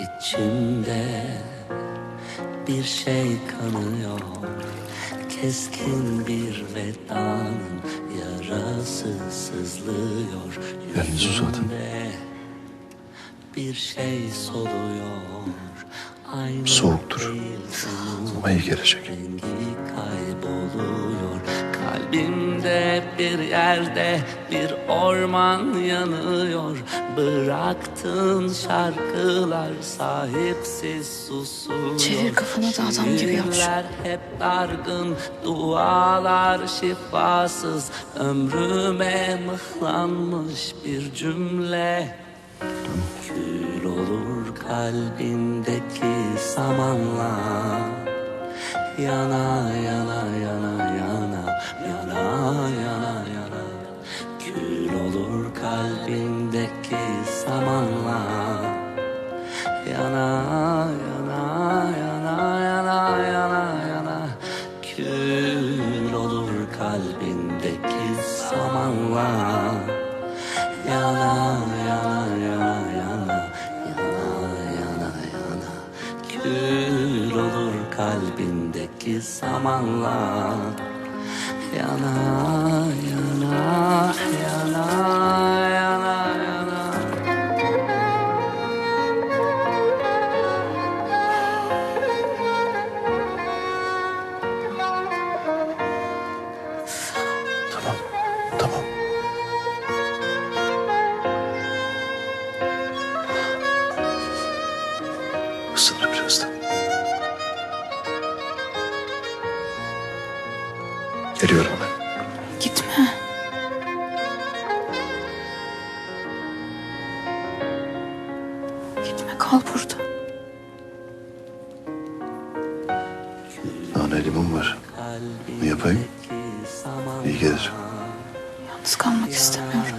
içimde bir şey kanıyor Keskin bir vedanın yarası sızlıyor. Yüzümde Bir şey soluyor Aynı Soğuktur. Ama iyi gelecek. rengi kayboluyor Kalbimde bir yerde bir orman yanıyor. Bıraktığın şarkılar sahipsiz susuyor. Çevir kafanı da adam gibi yap. Şiirler hep dargın, dualar şifasız. Ömrüme mıhlanmış bir cümle. Kül olur kalbindeki Kül olur kalbindeki samanla Yana yana yana yana yana yana. Kül olur kalbindeki samanla Yana yana yana yana yana yana yana. Kül olur kalbindeki samanla Yana yana yana Tamam. Tamam. Isınır birazdan. Geliyorum hemen. Gitme. Gitme kal burada. Nane limon var. Ne yapayım? İyi gelir. Yalnız kalmak istemiyorum.